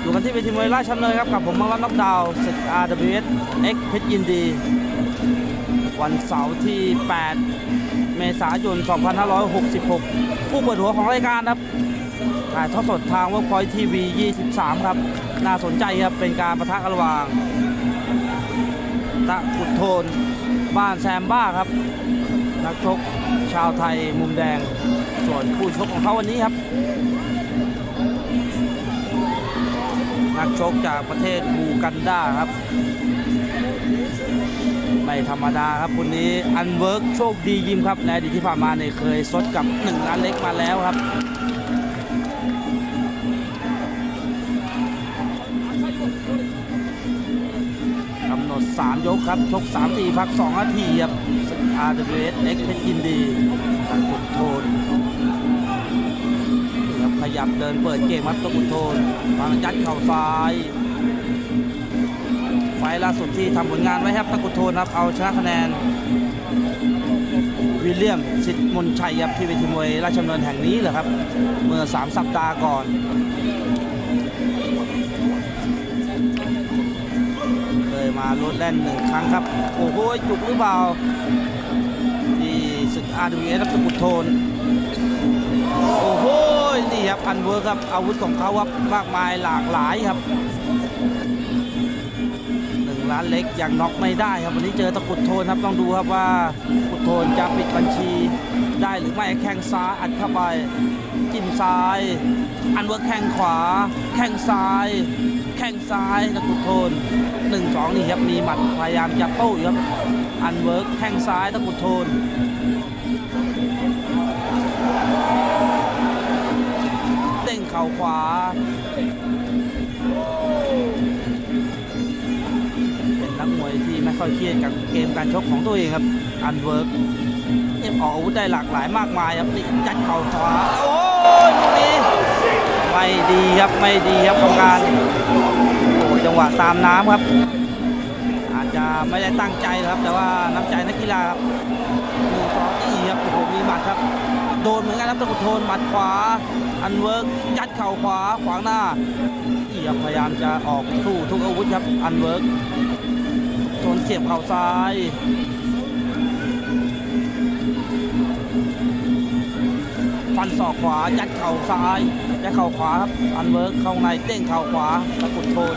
อยู่กันที่เวทีมวยราชดำเนินครับกับผมมังรัตน์นกดาวศึก RWS X เพชรยินดี วันเสาร์ที่ 8 เมษายน 2566 ผู้เปิดหัวของรายการครับถ่ายทอดสดทางเวิร์พอยทีวี 23 ครับ น่าสนใจครับ เป็นการประทะกันระหว่างตะกุดโทน บ้านแซมบ้าครับ นักชกชาวไทยมุมแดง ส่วนผู้ชกของเขาวันนี้ครับ นักชกจากประเทศบูกันดาครับ ไม่ธรรมดาครับคนนี้อันเวิร์กโชคดียิมครับ ในอดีตที่ผ่านมาเนี่ยเคยซดกับหนึ่งล้านเล็กมาแล้วครับกำหนด 3 ยกครับ ชก 3 ทีพัก 2 นาทีครับ RWS X เพชรยินดีตะกุดโทน เดินเปิดเกมครับตะกุดโทนวางยัดเข่าซ้าย ไฟล่าสุดที่ทำผลงานไว้ครับตะกุโทนครับเอาชนะคะแนน วิลเลียมสิทธิ์มนชัยครับที่เวทีมวยราชดำเนินแห่งนี้แหละครับ เมื่อ 3 สัปดาห์ก่อนเคยมาลดแล่นหนึ่งครั้งครับ โอ้โหจุกหรือเปล่าที่ศึกอาร์ดูเอสตะกุโทน โอ้โห นี่ครับพันเวิร์คครับอาวุธของเขาครับมากมายหลากหลายครับหนึ่งล้านเล็กยังน็อกไม่ได้ครับวันนี้เจอตะกุดโทนครับต้องดูครับว่าตะกุดโทนจะปิดบัญชีได้หรือไม่แข้งซ้ายอัดเข้าไปจิ้มซ้าย อันเวิร์คแข้งขวา แข้งซ้าย แข้งซ้ายตะกุดโทนหนึ่งสองนี่ครับมีหมัดพยายามจะโต้ครับอันเวิร์คแข้งซ้ายตะกุดโทน เครียดกับเกมการชกของตัวเองครับ อันเวิร์กเนี่ยออกอาวุธได้หลากหลายมากมายครับนี่ยัดเข่าขวาโอ้ยลูกนี้ไม่ดีครับไม่ดีครับกรรมการโอ้จังหวะตามน้ำครับ อาจจะไม่ได้ตั้งใจครับ แต่ว่าน้ำใจนักกีฬาครับหนึ่งสองนี่ครับโอ้โหมีหมัดครับ โดนเหมือนกันครับตะกุโทนหมัดขวา อันเวิร์กยัดเข่าขวาขวางหน้านี่ครับพยายามจะออกสู้ทุกอาวุธครับอันเวิร์ก ทนเสียบเข่าซ้ายฟันศอกขวายัดเข่าซ้ายยัดเข่าขวาครับอันเวิร์กเข้าในเด้งเข่าขวาตะกุดโทน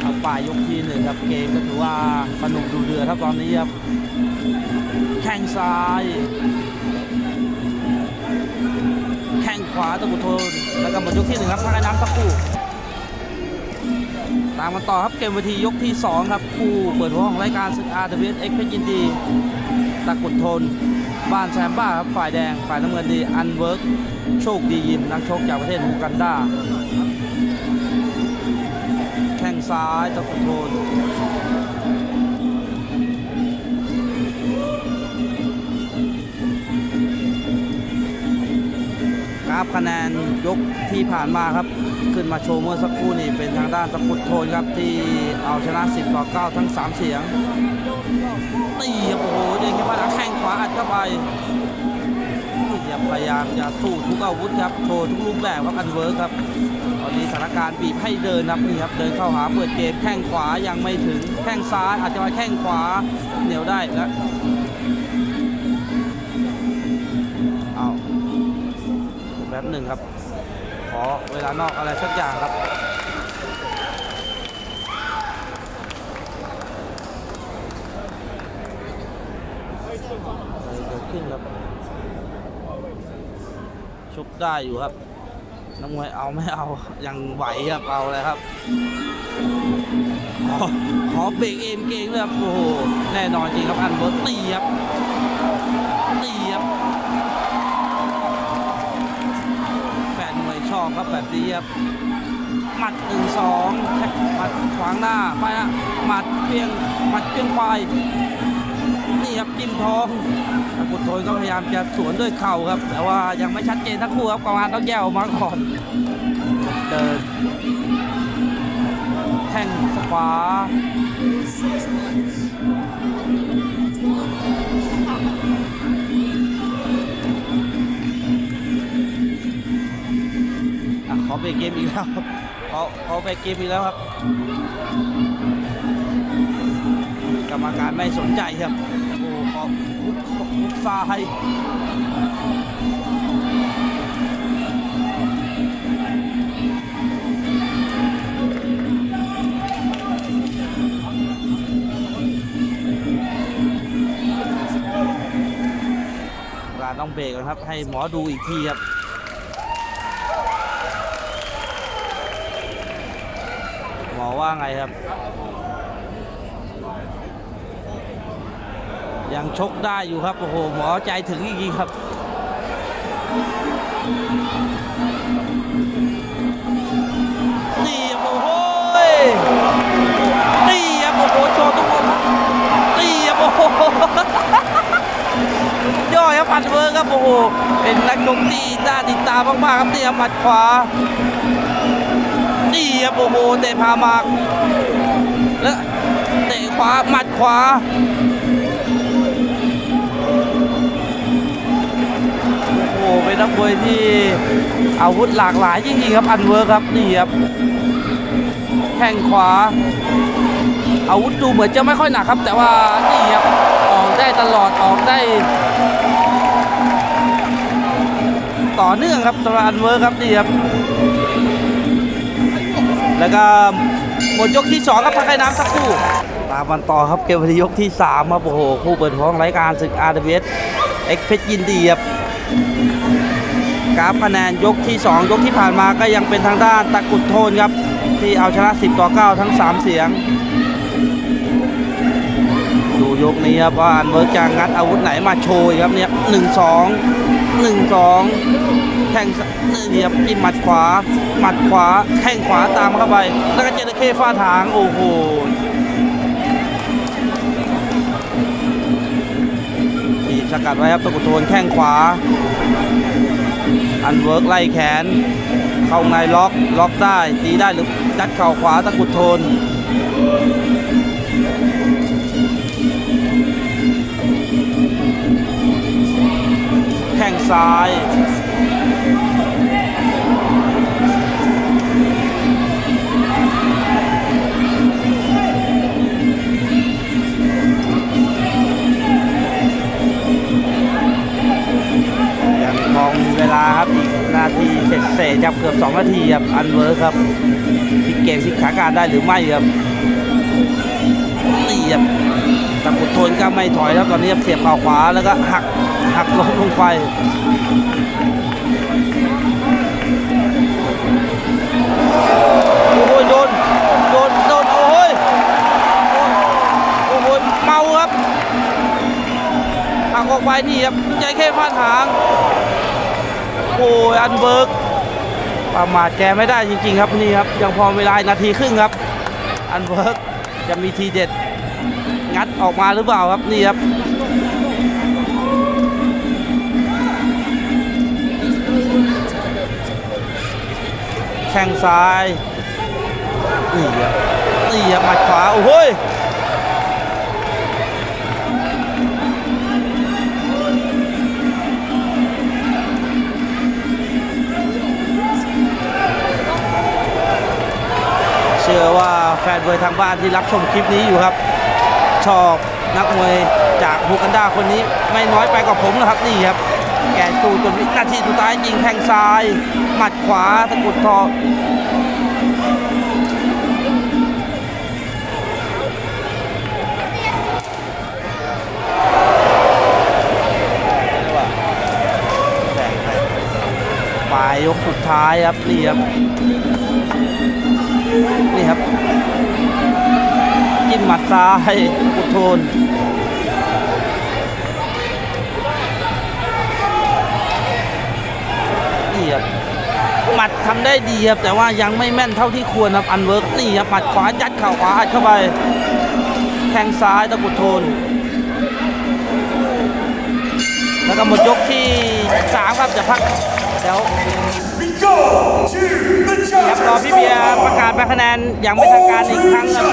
เอาป่ายยกทีหนึ่งครับเกมก็ถือว่าสนุกดูเดือดครับตอนนี้ครับแข้งซ้ายแข้งขวาตะกุดโทนแล้วก็หมดยกที่หนึ่งครับพักน้ำสักครู่ามกันต่อครับเกมเวทียกที่ 2 ครับคู่เปิดหัวของรายการศึก RWS X เพชรยินดีตะกุดโทน บ้านแซมบ้าครับฝ่ายแดงฝ่ายน้ำเงินดีอันเวิร์กโชคดียิมนักชกจากประเทศฮูกันดาแข้งซ้ายตะกุดโทนกราฟคะแนนยกที่ผ่านมาครับ ขึ้นมาโชว์เมื่อสัก คู่นี่เป็นทางด้านตะกุดโทนครับที่เอาชนะ 10ต่อ9ทั้ง 3 เสียงตีโอ้โหเดินเข้ามาแล้วแข้งขวาอัดเข้าไปพยายามจะสู้ทุกอาวุธครับโชว์ทุกรูปแบบครับอันเวิร์คครับตอนนี้สถานการณ์บีบให้เดินครับนี่ครับเดินเข้าหาเปิดเกมแข้งขวายังไม่ถึงแข้งซ้ายอาจจะมาแข้งขวาเหนียวได้แล้วเอาแป๊บหนึ่งครับ ขอเวลานอกอะไรสักอย่างครับ อะไรเกิด ขึ้นครับ ชุบได้อยู่ครับน้ำมวยเอาไม่เอายังไหวครับเอาเลยครับขอขอเบรกเอ็มเกงเลยครับโอ้โหแน่นอนจริงครับอันเบิร์ตตีครับตีครับแฟนมวยชอบครับแบบนี้ครับหมัดหนึ่งสองหมัดขวางหน้าไปฮะหมัดเพียงหมัดเพียงควาย ครับจิ้มท้องกุดโทนก็พยายามจะสวนด้วยเข่าครับ แต่ว่ายังไม่ชัดเจนทั้งคู่ครับกรรมการต้องแยกออกมาก่อนเดินแข้งขวาขอขอเบรกเกมอีกแล้วครับขอขอเบรกเกมอีกแล้วครับ กรรมการไม่สนใจครับ ซ้ายเวลาต้องเบรกนะครับ ให้หมอดูอีกทีครับหมอว่าไงครับ ยังชกได้อยู่ครับ โอ้โห หมอใจถึงจริงๆครับ นี่โอ้โหนี่โอ้โหโชว์ทุกคนนี่โอ้โหย่อยครับปัดเวิร์ครับโอ้โห เป็นนักชกที่น่าติดตามมากๆครับนี่ครับหมัดขวา นี่ครับโอ้โหเตะพามากแล้วเตะขวาหมัดขวา วยที่อาวุธหลากหลายจริงๆครับอันเวิร์ครับนี่ครับแข้งขวา อาวุธดูเหมือนจะไม่ค่อยหนักครับ แต่ว่านี่ครับออกได้ตลอดออกได้ ต่อเนื่องครับสำหรับอันเวิร์ครับนี่ครับแล้วก็หมดยกที่ 2 ครับพักให้น้ำสักครู่ตามมันต่อครับเกมวันยกที่3ครับโอ้โหคู่เปิดท้องรายการศึก RWS เอ็กเพชรยินดีครับ กราฟคะแนนยกที่ 2 ยกที่ผ่านมาก็ยังเป็นทางด้านตะกุดโทนครับ ที่เอาชนะ 10 ต่อ 9 ทั้ง 3 เสียง ดูยกนี้ครับว่าอันเวิร์กจะงัดอาวุธไหนมาโชว์อีกครับเนี่ยหนึ่งสองหนึ่งสองแข้งซ้ายนี่ครับจิ้มหมัดขวา หมัดขวาแข้งขวาตามเข้าไป แล้วก็เจนเข้ฟาดหาง โอ้โหทีสกัดไว้ครับตะกุดโทนแข้งขวา อันเวิร์กไล่แขน เข้าในล็อกล็อกได้ตีได้หรือจัดเข่าขวาตะกุดโทนแข้งซ้าย ลาครับอีกนาทีเสร็จเสร็จครับเกือบ 2 นาทีครับอันเวิร์คครับพลิกเกมพลิกขาการได้หรือไม่ครับนี่ครับตะกุดโทนก็ไม่ถอยครับตอนนี้เสียบเข่าขวาแล้วก็หักหักลงลงไปโอ้โหโดนโดนโดนโอ้โหยโอ้โหเมาครับหักออกไปนี่ครับใจแค่ฟาดหาง โอ้ยอันเบิร์กประมาทแกไม่ได้จริง ๆ ครับนี่ครับยังพอเวลานาทีครึ่งครับ อันเบิร์กจะมีทีเด็ดงัดออกมาหรือเปล่าครับนี่ครับแข้งซ้ายนี่ครับนี่ครับหมัดขวาโอ้โห อว่าแฟนมวยทางบ้านที่รับชมคลิปนี้อยู่ครับ ชอบนักมวยจากฮูกันดาคนนี้ไม่น้อยไปกว่าผมนะครับนี่ครับ แกสู้จนวินาทีสุดท้ายยิงแข้งซ้าย หมัดขวาตะกุดทองปลายยกสุดท้ายครับนี่ครับ มหมัดซ้ายกุดโทนนี่ครับหมัดทำได้ดีครับแต่ว่ายังไม่แม่นเท่าที่ควรครับอันเวิร์กนี่ครับหมัดขวายัดเข่าขวาอัดเข้าไปแข้งซ้ายตะกรุดโทนแล้วก็หมดยกที่สามครับจะพักเดี๋ยว We go to the ครับรอ judges. พี่เบียร์ประกาศไปคะแนนอย่างเป็นทางการอีกครั้งครับ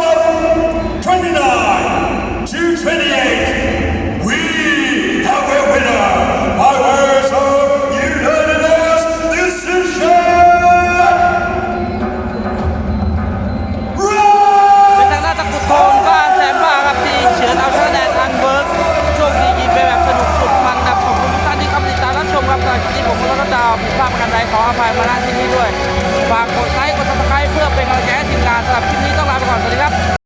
29, 29, 28,